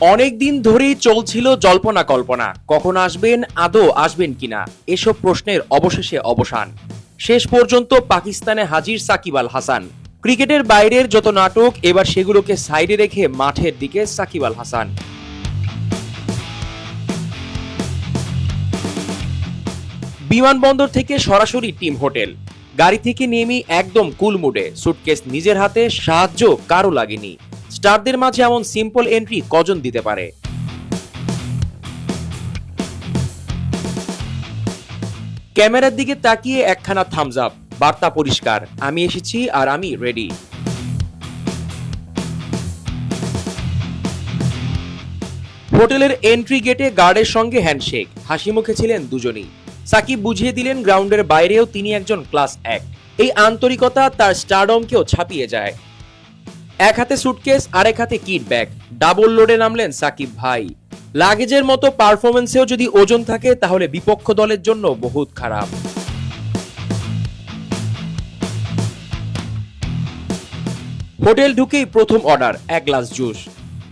অনেক দিন ধরেই চলছিল জল্পনা কল্পনা। কখন আসবেন, আদৌ আসবেন কিনা? এসব প্রশ্নের অবশেষে অবসান। শেষ পর্যন্ত পাকিস্তানে হাজির সাকিব আল হাসান। ক্রিকেটের বাইরের যত নাটক, এবার সেগুলোকে সাইডে রেখে মাঠের দিকে সাকিব আল হাসান। বিমানবন্দর থেকে সরাসরি টিম হোটেল। গাড়ি থেকে নেমে একদম কুল মুডে সুটকেস নিজের হাতে, সাহায্য কারও লাগেনি। স্টারদের মাঝে এমন সিম্পল এন্ট্রি কজন দিতে পারে? ক্যামেরার দিকে তাকিয়ে একখানা থামস আপ বার্তা পরিষ্কার, আমি এসেছি আর আমি রেডি হোটেলের এন্ট্রি গেটে গার্ডের সঙ্গে হ্যান্ডশেক হাসি মুখে ছিলেন দুজনেই। সাকিব বুঝিয়ে দিলেন গ্রাউন্ডের বাইরেও তিনি একজন ক্লাস এক। এই আন্তরিকতা তার স্টারডমকেও ছাপিয়ে যায়। এক হাতে সুটকেস আরেক হাতে কিট ব্যাগ ডাবল লোডে নামলেন সাকিব ভাই। লাগেজের মতো পারফরমেন্সেও যদি ওজন থাকে, তাহলে বিপক্ষ দলের জন্য বহুত খারাপ। হোটেল ঢুকেই প্রথম অর্ডার এক গ্লাস জুস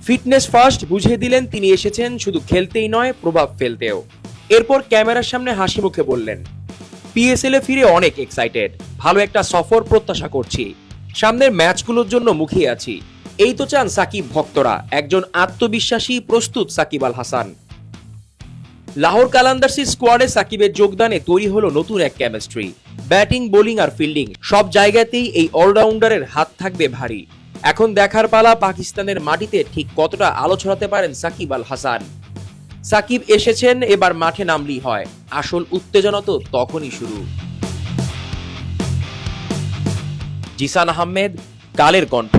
ফিটনেস ফার্স্ট বুঝিয়ে দিলেন তিনি এসেছেন, শুধু খেলতেই নয়, প্রভাব ফেলতেও। এরপর ক্যামেরার সামনে হাসি মুখে বললেন পিএসএল এ ফিরে অনেক এক্সাইটেড ভালো একটা সফর প্রত্যাশা করছি। সামনের ম্যাচগুলোর জন্য মুখিয়ে আছি। এই তো চান সাকিব ভক্তরা, একজন আত্মবিশ্বাসী প্রস্তুত সাকিব আল হাসান। লাহোর কালান্দার্সি স্কোয়াডে সাকিবের যোগদানে তৈরি হলো নতুন এক কেমিস্ট্রি ব্যাটিং, বোলিং আর ফিল্ডিং। সব জায়গাতেই এই অলরাউন্ডারের হাত থাকবে ভারী। এখন দেখার পালা পাকিস্তানের মাটিতে ঠিক কতটা আলো ছড়াতে পারেন সাকিব আল হাসান। সাকিব এসেছেন, এবার মাঠে নামলেই হয়। আসল উত্তেজনা তো তখনই শুরু। জিসান আহমেদ কালের কণ্ঠ।